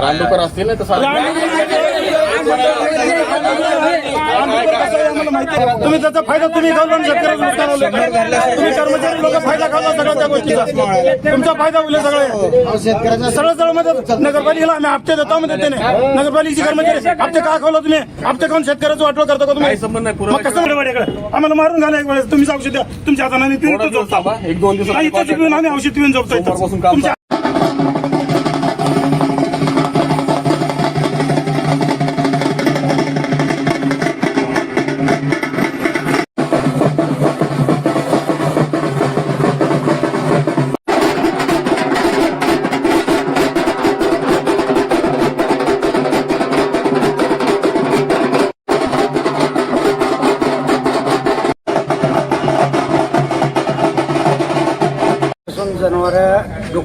रानडुकर असतील ना तर तुम्ही त्याचा फायदा तुम्ही होलं तुम्ही कर्मचारी लोक फायदा खाल्ला सगळ्या त्या गोष्टीचा. तुमचा फायदा होईल सगळे. सरळ सरळमध्ये नगरपालिकेला आम्ही हप्ते देतो मध्ये त्याने. नगरपालिकेची कर्मचारी हप्ते का खावला तुम्ही? हप्ते खाऊन शेतकऱ्याचं वाटलं करता का तुम्ही? संबंध नाही कसं आम्हाला मारून घाला एक वेळेस. तुम्ही औषध द्या. तुमच्या हाताने दिवस. एक दोन पिऊन आम्ही औषध पिऊन झोपतो तुमच्या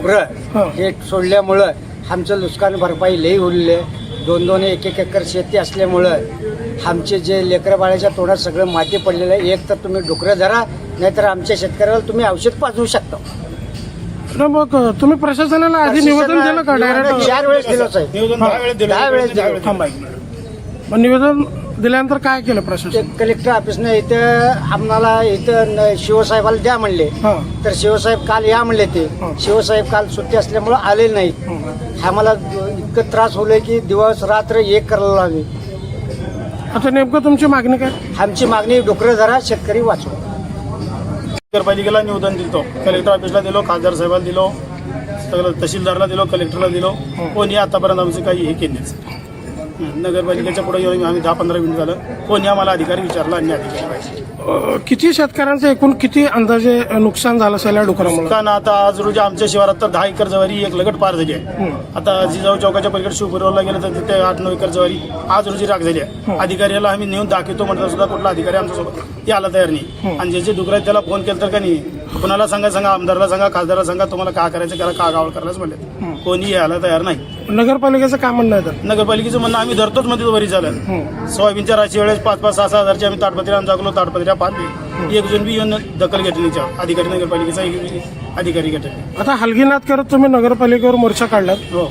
डुकरं हे. सोडल्यामुळं आमचं नुकसान भरपाई लई उरले दोन दोन एक एक एकर शेती असल्यामुळं आमचे जे लेकरं बाळाच्या तोंडात सगळं माती पडलेलं आहे. एक तर तुम्ही डुकरं धरा नाहीतर आमच्या शेतकऱ्याला तुम्ही औषध पाजवू शकता. मग तुम्ही प्रशासनाला आधी निवेदन दिलं का डायरेक्ट चार वेळेस दिलं साहेब. निवेदन दहा वेळेस दिलं. थांबा. मग निवेदन दिल्यानंतर काय केलं ते प्रशासन कलेक्टर ऑफिसनं इथं आम्हाला इथं न- शिवसाहेबाला द्या म्हणले. हा. तर शिवसाहेब काल या म्हणले ते. शिवसाहेब काल सुट्टी असल्यामुळे आले नाहीत. आम्हाला इतकं त्रास होलोय की दिवस रात्र एक करायला लागले. आता नेमकं तुमची मागणी काय? आमची मागणी डुकरं धरा शेतकरी वाचवा नगरपालिकेला निवेदन दिलो कलेक्टर ऑफिसला दिलो खासदार साहेबाला दिलो सगळं तहसीलदारला दिलो कलेक्टरला दिलो. कोणी आतापर्यंत आमचे काही हे केले नाही. नगरपालिकेच्या पुढे येऊन आम्ही दहा पंधरा मिनिट झालं. कोणी आम्हाला अधिकारी विचारला आणि अधिकारी पाहिजे. अं, किती शेतकऱ्यांचं एकूण किती अंदाजे नुकसान झालं असेल या डुकरामुळे कारण आता आज रोजी आमच्या शिवारात तर दहा एकर ज्वारी एक लगट पार झाली आहे. आता जिजाऊ चौकाच्या पलीकडे शिवपुरवरला गेलं तर तिथे आठ नऊ एकर ज्वारी आज रोजी राख झाली आहे. अधिकाऱ्याला आम्ही नेऊन दाखवतो म्हटलं सुद्धा कुठला अधिकारी आमच्यासोबत यायला तयार नाही. आणि ज्याचे डुकर आहेत त्याला फोन केला तर का नाही? कुणाला सांगा सांगा आमदारला सांगा खासदारला सांगा तुम्हाला काय करायचं करा का गावळ करायलाच म्हणले. कोणी यायला तयार नाही. नगरपालिकेचं काय म्हणणं आहे तर. नगरपालिकेचं म्हणणं आम्ही धरतोच मध्ये वरी झालं सोयाबीनच्या राशी वेळेस पाच पाच सहा सहा हजारची आम्ही ताडपत्र्या जागलो ताडपत्र्या पाडली एक जण बी येऊन दखल घेतली अधिकारी नगरपालिकेचा एक अधिकारी घेतले आता हलगीनाथ करत तुम्ही नगरपालिकेवर मोर्चा काढलात. हो.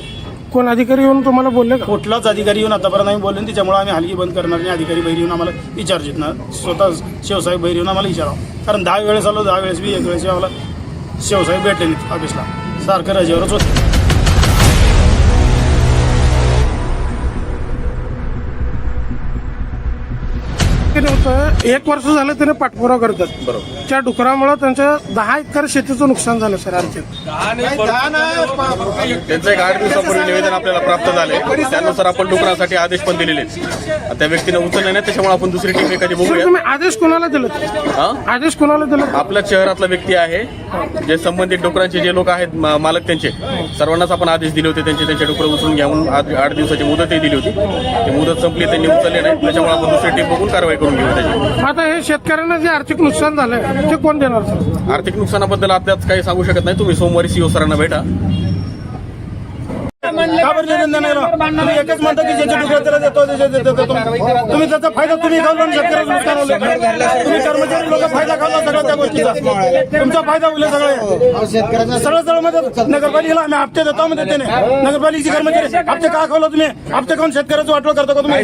कोण अधिकारी येऊन तुम्हाला बोलले का? कुठलाच अधिकारी येऊन आतापर्यंत आम्ही बोलले त्याच्यामुळे आम्ही हलगी बंद करणार नाही. अधिकारी बहिर येऊन आम्हाला विचारत ना स्वतः शिवसाहेब बहिर येऊन आम्हाला विचारावं. कारण दहा वेळेस आलो दहा वेळेस बी एक वेळेस आम्हाला शिवसाहेब भेटले नाहीत ऑफिसला सारखं रजेवरच होतं. ते होतं एक वर्ष झालं त्याने पाठपुरावा करतात बरोबर. त्या डुकरामुळे त्यांचं दहा एकर शेतीचं नुकसान झालं सर आणखी त्यांचं एक आठ दिवसापूर्वी निवेदन आपल्याला प्राप्त झाले त्यानुसार आपण डुकरासाठी आदेश पण दिलेले आहेत. त्या व्यक्तीने उचलले नाही त्याच्यामुळे आपण दुसरी टीम एखादी सर बघूया तुम्ही आदेश कोणाला दिलं हा? आदेश कोणाला दिलं आपल्या शहरातला व्यक्ती आहे जे संबंधित डुकरांचे जे लोक आहेत मा- मालक त्यांचे सर्वांनाच आपण आदेश दिले होते त्यांचे त्यांचे डुकरं उचलून घ्या म्हणून आठ आठ दिवसाची मुदतही दिली होती. ती मुदत संपली त्यांनी उचलले नाही. त्याच्यामुळे आपण दुसरी टीम बघून कारवाई करून घेऊ त्याची? आता हे शेतकऱ्यांना जे आर्थिक नुकसान झालंय ते कोण देणार सर? आर्थिक नुकसानाबद्दल आत्ताच काही सांगू शकत नाही. तुम्ही सोमवारी सीओ सरांना भेटा का बरं निवेदन देणार तुम्ही एकच म्हणता की ज्याच्या डुकऱ्या त्याला देतो त्याच्या देतो देतो. तुम्ही त्याचा फायदा तुम्ही खाल्ला आणि शेतकऱ्याचं नुकसान होलं तुम्ही कर्मचारी लोक फायदा खाल्ला सगळ्या त्या गोष्टीचा. तुमचा फायदा होईल सगळे सरळ सरळमध्ये नगरपालिकेला आम्ही हप्ते देतो मध्ये त्याने नगरपालिकेची कर्मचारी हप्ते का खावला तुम्ही? हप्ते खाऊन शेतकऱ्याचं वाटलं करता का तुम्ही?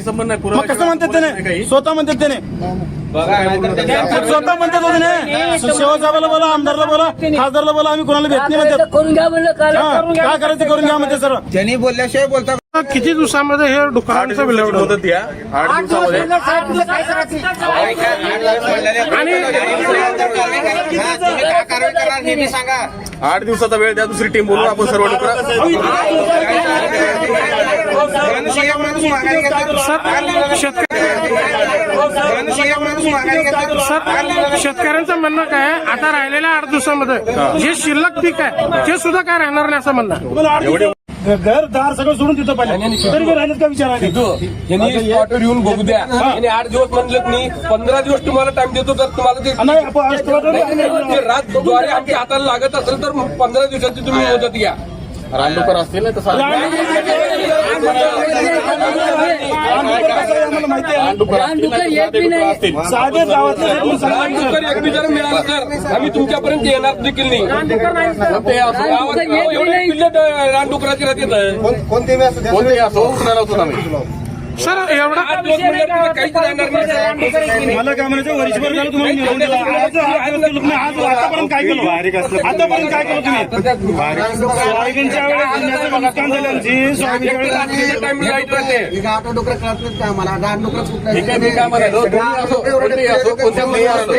कसं म्हणतात त्याने? स्वतः म्हणतात त्याने. स्वतः म्हणतात होते ना शिवसाहेबाला बोला आमदारला बोला खासदारला बोला आम्ही कोणाला भेट नाही म्हणतात. करून घ्या म्हणलं काय काय करायचं करून घ्या म्हणते सर. त्यांनी बोलल्याशिवाय बोलता किती दिवसामध्ये हे आठ डुकरांचं होईल? मुदत द्या. आठ दिवसामध्ये. हे सांगा. आठ दिवसाचा वेळ द्या दुसरी टीम बोलून आपण सर्व डुकरं. शेतकऱ्यांचं म्हणणं काय आहे, आता राहिलेल्या आठ दिवसामध्ये जे शिल्लक पीक आहे ते सुद्धा काय राहणार नाही असं म्हणणं घर दार सगळं सोडून तिथं पाहिजे. तरी राहिलेत का विचार आहे यांनी येऊन बघू द्या. आणि आठ दिवस म्हणलं मी पंधरा दिवस तुम्हाला टाइम देतो तर तुम्हाला ते रात द्वारे आमच्या हाताला लागत असेल तर पंधरा दिवसाची तुम्ही मुदत घ्या. रानडुकर असतील ना तसं आम्हाला माहिती आहे रानडुकर असतील नाही. तर असतील. साधे गावातले मिळालं आम्ही तुमच्यापर्यंत येणार देखील नाही. ते असो गावात एवढे किल्ले रानडुकराची राहते कोणते असो उठणार होतो आम्ही. सर एवढा काहीच राहणार नाही मला काय म्हणायचं वर्षभर झालं तुम्हाला निवडून दिलं. आज आज केलं तुम्ही आज आतापर्यंत काय केलं आतापर्यंत काय केलं तुम्ही सोयाबीनच्या वेळेस नुकसान झालं जी सोयाबीनच्या वेळेस रात्रीच्या टाइमला लाइट राहते गावठा डोकरं कळत नाही का मला गाठ डोकरं सुटलं ठीक आहे मी काय म्हणालो दोन्ही असो कोणतेही असो कोणत्याही असो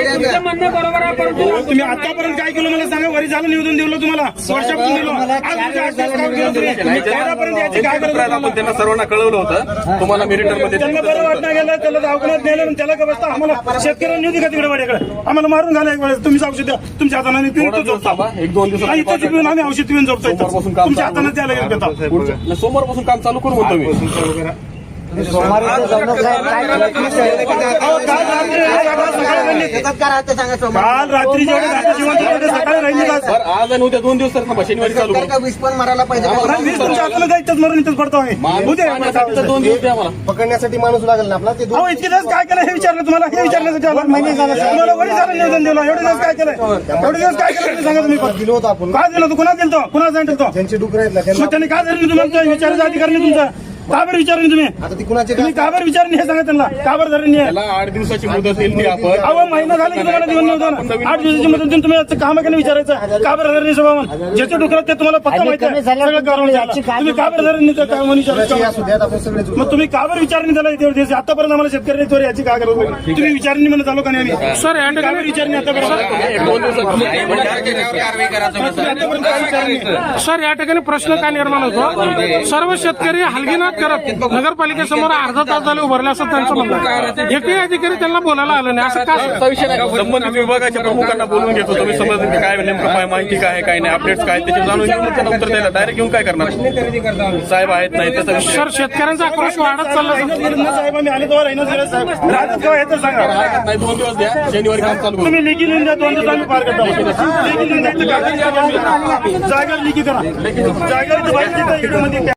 तुम्ही आतापर्यंत काय केलं मला सांगा वरी झालं निवडून दिलं तुम्हाला वर्षापासून दिलं आज तुमच्या आठ दिवस काम केलं तुम्ही. आतापर्यंत याची काय गरज होती आपण तुम्हाला? त्यांना सर्वांना कळवलं होतं तुम्हाला मेरिटरमध्ये त्यांना बरं वाटणं गेलं त्याला दवाखान्यात नेलं आणि त्याला का बसता आम्हाला शेतकऱ्यांनी होती का तिकडे वाड्याकडे आम्हाला मारून घाला एक वेळेस. तुम्ही औषध द्या. तुमच्या हाताने पिऊन तो दिवस झोपता. थांबा एक दोन दिवस नाही इथं पिऊन आम्ही औषध पिऊन झोपतो. इथं. तुमच्या. हाताने द्यायला गेलं घेता सोमवारपासून काम चालू करू म्हणतो मी. काल रात्री जेवढे सकाळी राहिले का बरं आज आणि उद्या दोन दिवस तर थांबा शनिवारी चालू करू. का विष पण मारायला पाहिजे? नाही, वीस तुमच्या हाताने काय इथंच मरून इथंच पडतो आम्ही. उद्या पाण्यासाठी तर दोन दिवस द्या मला. पकडण्यासाठी माणूस लागेल ना आपला? ते अहो इतके दिवस काय केलं हे विचारलं तुम्हाला? हे विचारण्यासाठी आलो महिने झाले. तुम्हाला वरी झालं निवेदन दिलं. एवढे दिवस काय केलं? एवढे दिवस काय केलं? ते सांगा तुम्ही पण. दिलो होतो आपण. काय दिलं तू कुणा दिलं तो कुणा सांगितलं तो त्यांचे डुकर आहेत ना मग त्यांनी काय झालं तुम्हाला विचारायचा अधिकार नाही तुमचा. का बरं विचारलं तुम्ही? आता ती कुणाचे तुम्ही का बरं विचारलं हे सांगा त्यांना? का बरं त्याला आठ दिवसाची मुदत दिली ती आपण. अहो महिना झाला की तुम्हाला देऊन नव्हतं आठ दिवसाची मुदत देऊन तुम्ही याचं काम आहे विचारायचं? का बरं धरलं सभावन ज्याच्या डुकरात ते तुम्हाला पत्ता माहिती आहे. सगळं कारण तुम्ही का बरं काय म्हणून सगळे मग तुम्ही का बरं विचारणी त्याला इथे दिवस? आतापर्यंत आम्हाला शेतकरी त्वर याची काय गरज होती? तुम्ही विचारणी म्हणून चालू का नाही? सर या का विचारणी आतापर्यंत? काय सर या ठिकाणी प्रश्न काय निर्माण होतो? सर्व शेतकरी हलगीनाथ करत नगरपालिकेसमोर अर्धा तास झाले उभारले असं त्यांचं म्हणणं आहे. एकही अधिकारी त्यांना बोलायला आलं नाही. असं का संबंधित विभागाच्या प्रमुखांना बोलून घेतो. तुम्ही समजून घ्या काय नेमकं काय माहिती काय आहे काय नाही अपडेट्स काय त्याचे जाणून घेऊन त्यांना उत्तर द्यायला डायरेक्ट घेऊन काय करणार? साहेब आहेत नाही तसं सर शेतकऱ्यांचा आक्रोश वाढत चालला सर. साहेब आम्ही आले तेव्हा राहिनच गेले साहेब राहतात केव्हा तर सांगा. हरकत नाही दोन दिवस द्या. शनिवारी काम चालू करू. तुम्ही लिखी लिहून द्या दोन दिवस आम्ही पार करतो. लिखी लिहून द्या. इथं कागद घ्या. जागेवर लिखी करा. जागेवर